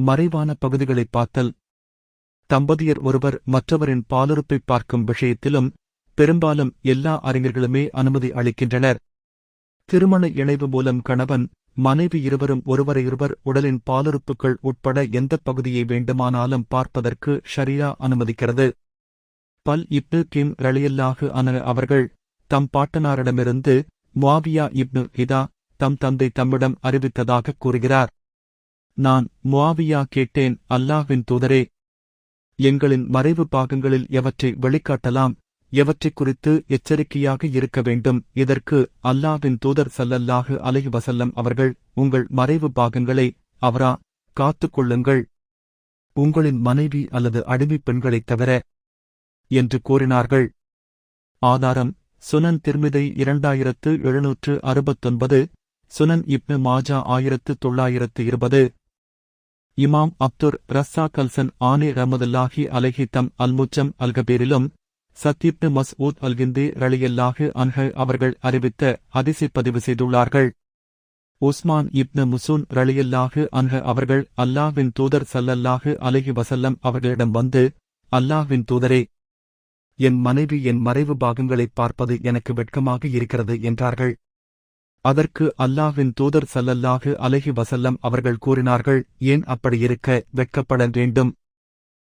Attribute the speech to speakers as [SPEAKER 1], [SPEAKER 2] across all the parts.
[SPEAKER 1] மறைவான பகுதிகளை பார்த்தல் தம்பதியர் ஒருவர் மற்றவரின் பாலுறுப்பை பார்க்கும் விஷயத்திலும் பெரும்பாலும் எல்லா அறிஞர்களுமே அனுமதி அளிக்கின்றனர். திருமண இணைவு மூலம் கணவன் மனைவி இருவரும் ஒருவரையொருவர் உடலின் பாலுறுப்புகள் உட்பட எந்தப் பகுதியை வேண்டுமானாலும் பார்ப்பதற்கு ஷரியா அனுமதிக்கிறது. பல் இப்னு கிம் ரலியல்லாஹு அன அவர்கள் தம் பாட்டனாரிடமிருந்து மாவியா இப்னு ஹிதா தம் தந்தை தம்மிடம் அறிவித்ததாக கூறுகிறார். நான் முவாவியா கேட்டேன் அல்லாஹ்வின் தூதரே. எங்களின் மறைவு பாகங்களில் எவற்றை வெளிக்காட்டலாம் எவற்றைக் குறித்து எச்சரிக்கையாக இருக்க வேண்டும் இதற்கு அல்லாஹ்வின் தூதர் சல்லல்லாஹு அலஹி வசல்லம் அவர்கள் உங்கள் மறைவு பாகங்களை அவரா காத்துக் கொள்ளுங்கள். உங்களின் மனைவி அல்லது அடிமைப் பெண்களைத் தவிர என்று கூறினார்கள். ஆதாரம் சுனன் திருமிதை இரண்டாயிரத்து எழுநூற்று அறுபத்தொன்பது சுனன் இப்னு மாஜா ஆயிரத்து தொள்ளாயிரத்து இருபது இமாம் அப்துர் ரஸ்ஸா கல்சன் ஆனே ரமதுல்லாஹி அலஹித்தம் தம் அல்முச்சம் அல்கபீரிலும் சத்யிப்னு மஸ்ஊத் அல்கிந்தி ரலியல்லாஹு அன்ஹ அவர்கள் அறிவித்த அதிசை பதிவு செய்துள்ளார்கள். உஸ்மான் இப்னு முசூன் ரலியல்லாஹு அன்ஹ அவர்கள் அல்லாஹ்வின் தூதர் சல்லல்லாஹு அலஹி வசல்லம் அவர்களிடம் வந்து அல்லாஹ்வின் தூதரே என் மனைவி என் மறைவு பாகங்களைப் பார்ப்பது எனக்கு வெட்கமாக இருக்கிறது என்றார்கள். அதற்கு அல்லாஹ்வின் தூதர் சல்லல்லாஹு அலஹி வசல்லம் அவர்கள் கூறினார்கள் ஏன் அப்படி இருக்க வெட்கப்பட வேண்டும்?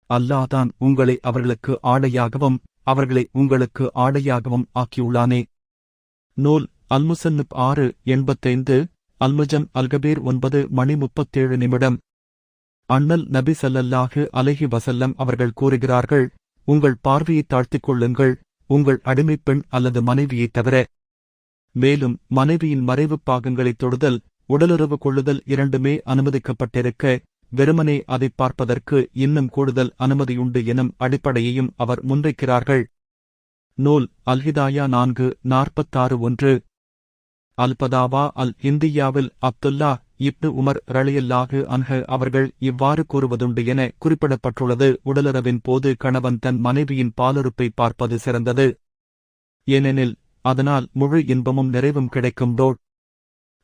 [SPEAKER 1] அல்லாஹ் தான் உங்களை அவர்களுக்கு ஆடையாகவும் அவர்களை உங்களுக்கு ஆடையாகவும் ஆக்கியுள்ளானே. நூல் அல்முசன்னுப் ஆறு எண்பத்தைந்து அல்முஜம் அல்கபீர் ஒன்பது மணி முப்பத்தேழு நிமிடம். அண்ணல் நபி சல்லல்லாஹு அலஹி வசல்லம் அவர்கள் கூறுகிறார்கள் உங்கள் பார்வையைத் தாழ்த்திக் கொள்ளுங்கள் உங்கள் அடிமைப் பெண் அல்லது மனைவியைத் தவிர மேலும் மனைவியின் மறைவுப் பாகங்களைத் தொடுதல் உடலுறவு கொள்ளுதல் இரண்டுமே அனுமதிக்கப்பட்டிருக்க வெறுமனே அதைப் பார்ப்பதற்கு இன்னும் கூடுதல் அனுமதியுண்டு எனும் அடிப்படையையும் அவர் முன்வைக்கிறார்கள். நூல் அல்ஹிதாயா நான்கு நாற்பத்தாறு ஒன்று. அல்பதாவா அல் இந்தியாவில் அப்துல்லா இப்னு உமர் ரலியல்லாஹு அன்ஹ அவர்கள் இவ்வாறு கூறுவதுண்டு என குறிப்பிடப்பட்டுள்ளது. உடலுறவின் போது கணவன் தன் மனைவியின் பாலுறுப்பை பார்ப்பது சிறந்தது. ஏனெனில் அதனால் முழு இன்பமும் நிறைவும் கிடைக்கும் டோட்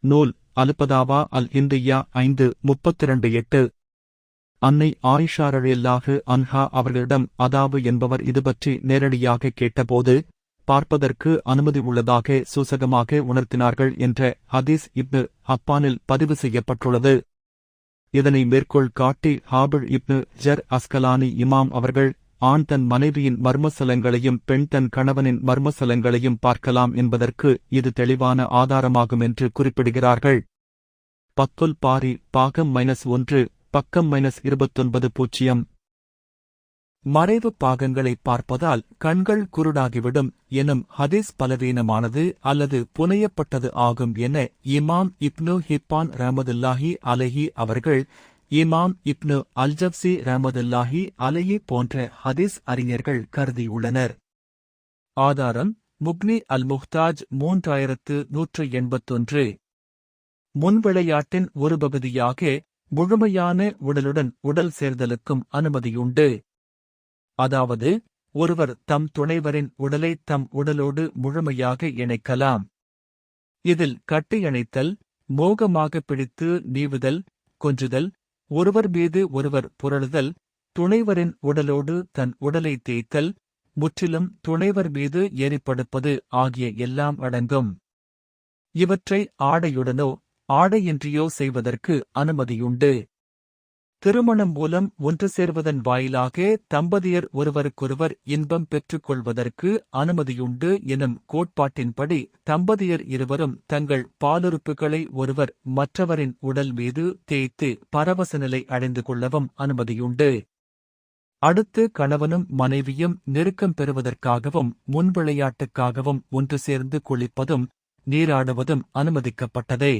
[SPEAKER 1] நூல் அலுப்பதாவா அல் இந்தியா ஐந்து முப்பத்திரண்டு எட்டு. அன்னை ஆயிஷாரழியல்லாகு அன்ஹா அவர்களிடம் அதாவு என்பவர் இதுபற்றி நேரடியாக கேட்டபோது பார்ப்பதற்கு அனுமதி உள்ளதாக சூசகமாக உணர்த்தினார்கள் என்ற ஹதீஸ் இப்னு ஹப்பானில் பதிவு செய்யப்பட்டுள்ளது. இதனை மேற்கோள் காட்டி ஹாபிள் இப்னு ஜர் அஸ்கலானி இமாம் அவர்கள் ஆண் தன் மனைவியின் மர்மசலங்களையும் பெண் தன் கணவனின் மர்மசலங்களையும் பார்க்கலாம் என்பதற்கு இது தெளிவான ஆதாரமாகும் என்று குறிப்பிடுகிறார்கள். பத்துல் பாரி பாகம் மைனஸ் ஒன்று பக்கம் மைனஸ் இருபத்தொன்பது பூஜ்ஜியம். மறைவு பாகங்களை பார்ப்பதால் கண்கள் குருடாகிவிடும் எனும் ஹதீஸ் பலவீனமானது அல்லது புனையப்பட்டது ஆகும் என இமாம் இப்னு ஹிப்பான் ரஹமதுல்லாஹி அலஹி அவர்கள் இமாம் இப்னு அல்ஜப்சி ரஹமதுல்லாஹி அலையி போன்ற ஹதீஸ் அறிஞர்கள் கருதியுள்ளனர். ஆதாரம் முக்னி அல் முஹ்தாஜ் மூன்றாயிரத்து நூற்று எண்பத்தொன்று. முன்விளையாட்டின் ஒரு பகுதியாக முழுமையான உடலுடன் உடல் சேர்தலுக்கும் அனுமதியுண்டு. அதாவது ஒருவர் தம் துணைவரின் உடலை தம் உடலோடு முழுமையாக இணைக்கலாம். இதில் கட்டியணைத்தல் மோகமாக பிடித்து நீவுதல் கொஞ்சுதல் ஒருவர் மீது ஒருவர் புரளுதல் துணைவரின் உடலோடு தன் உடலை தேய்த்தல் முற்றிலும் துணைவர் மீது ஏறிப்படுப்பது ஆகிய எல்லாம் அடங்கும். இவற்றை ஆடையுடனோ ஆடையின்றியோ செய்வதற்கு அனுமதியுண்டு. திருமணம் மூலம் ஒன்று சேர்வதன் வாயிலாக தம்பதியர் ஒருவருக்கொருவர் இன்பம் பெற்றுக் கொள்வதற்கு அனுமதியுண்டு எனும் கோட்பாட்டின்படி தம்பதியர் இருவரும் தங்கள் பாலுறுப்புகளை ஒருவர் மற்றவரின் உடல் மீது தேய்த்து பரவச நிலை அடைந்து கொள்ளவும் அனுமதியுண்டு. அடுத்து கணவனும் மனைவியும் நெருக்கம் பெறுவதற்காகவும் முன்விளையாட்டுக்காகவும் ஒன்று சேர்ந்து குளிப்பதும் நீராடுவதும் அனுமதிக்கப்பட்டதே.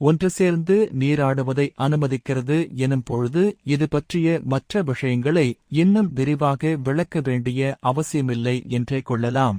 [SPEAKER 1] ஒன்று சேர்ந்து நீராடுவதை அனுமதிக்கிறது எனும் பொழுது இது பற்றிய மற்ற விஷயங்களை இன்னும் விரிவாக விளக்க வேண்டிய அவசியமில்லை என்றே கொள்ளலாம்.